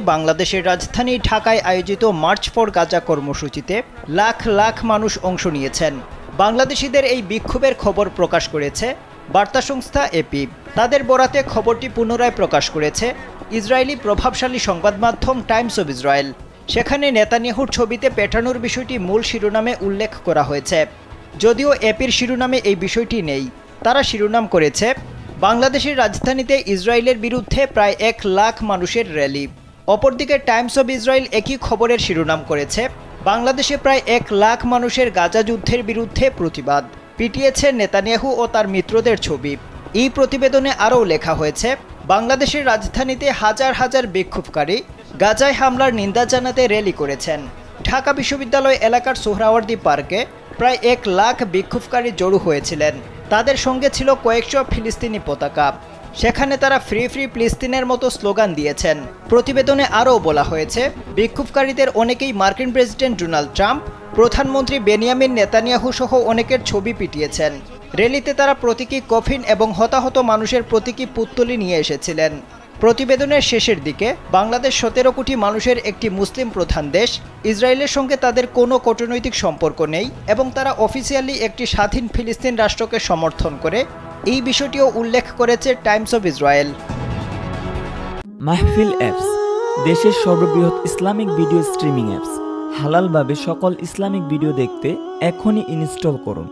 বাংলাদেশের রাজধানী ঢাকায় আয়োজিত মার্চ ফর গাজা কর্মসূচিতে লাখ লাখ মানুষ অংশ নিয়েছেন। বাংলাদেশিদের এই বিক্ষোভের খবর প্রকাশ করেছে বার্তা সংস্থা এপি। তাদের বরাতে খবরটি পুনরায় প্রকাশ করেছে ইসরায়েলি প্রভাবশালী সংবাদ মাধ্যম টাইমস অব ইসরায়েল। সেখানে নেতানিয়াহুর ছবিতে পেটানোর বিষয়টি মূল শিরোনামে উল্লেখ করা হয়েছে। যদিও এপির শিরোনামে এই বিষয়টি নেই, তারা শিরোনাম করেছে, বাংলাদেশের রাজধানীতে ইসরায়েলের বিরুদ্ধে প্রায় এক লাখ মানুষের র্যালি। অপরদিকে টাইমস অব ইসরায়েল একই খবরের শিরোনাম করেছে। বাংলাদেশে প্রায় এক লাখ মানুষের গাজা যুদ্ধের বিরুদ্ধে প্রতিবাদ। পিটিয়েছে নেতানিয়াহু ও তার মিত্রদের ছবি। এই প্রতিবেদনে আরও লেখা হয়েছে, বাংলাদেশের রাজধানীতে হাজার হাজার বিক্ষোভকারী গাজায় হামলার নিন্দা জানাতে র্যালি করেছেন। ঢাকা বিশ্ববিদ্যালয় এলাকার সোহরাওয়ার্দী পার্কে প্রায় এক লাখ বিক্ষোভকারী জড়ো হয়েছিলেন। তাদের সঙ্গে ছিল কয়েকশো ফিলিস্তিনি পতাকা। সেখানে তারা ফ্রি ফ্রি ফিলিস্তিনের মতো স্লোগান দিয়েছেন। প্রতিবেদনে আরও বলা হয়েছে, বিক্ষোভকারীদের অনেকেই মার্কিন প্রেসিডেন্ট ডোনাল্ড ট্রাম্প, প্রধানমন্ত্রী বেনিয়ামিন নেতানিয়াহু সহ অনেকের ছবি পিটিয়েছেন। র্যালিতে তারা প্রতীকী কফিন এবং হতাহত মানুষের প্রতীকী পুত্তলি নিয়ে এসেছিলেন। প্রতিবেদনের শেষের দিকে, বাংলাদেশ সতেরো কোটি মানুষের একটি মুসলিম প্রধান দেশ, ইসরায়েলের সঙ্গে তাদের কোনো কূটনৈতিক সম্পর্ক নেই এবং তারা অফিসিয়ালি একটি স্বাধীন ফিলিস্তিন রাষ্ট্রকে সমর্থন করে এই বিষয়টিও উল্লেখ করেছে Times of Israel. Mahfil apps, দেশের সর্ববৃহৎ ইসলামিক ভিডিও স্ট্রিমিং অ্যাপস। হালালভাবে সকল ইসলামিক ভিডিও দেখতে এখনই ইনস্টল করুন।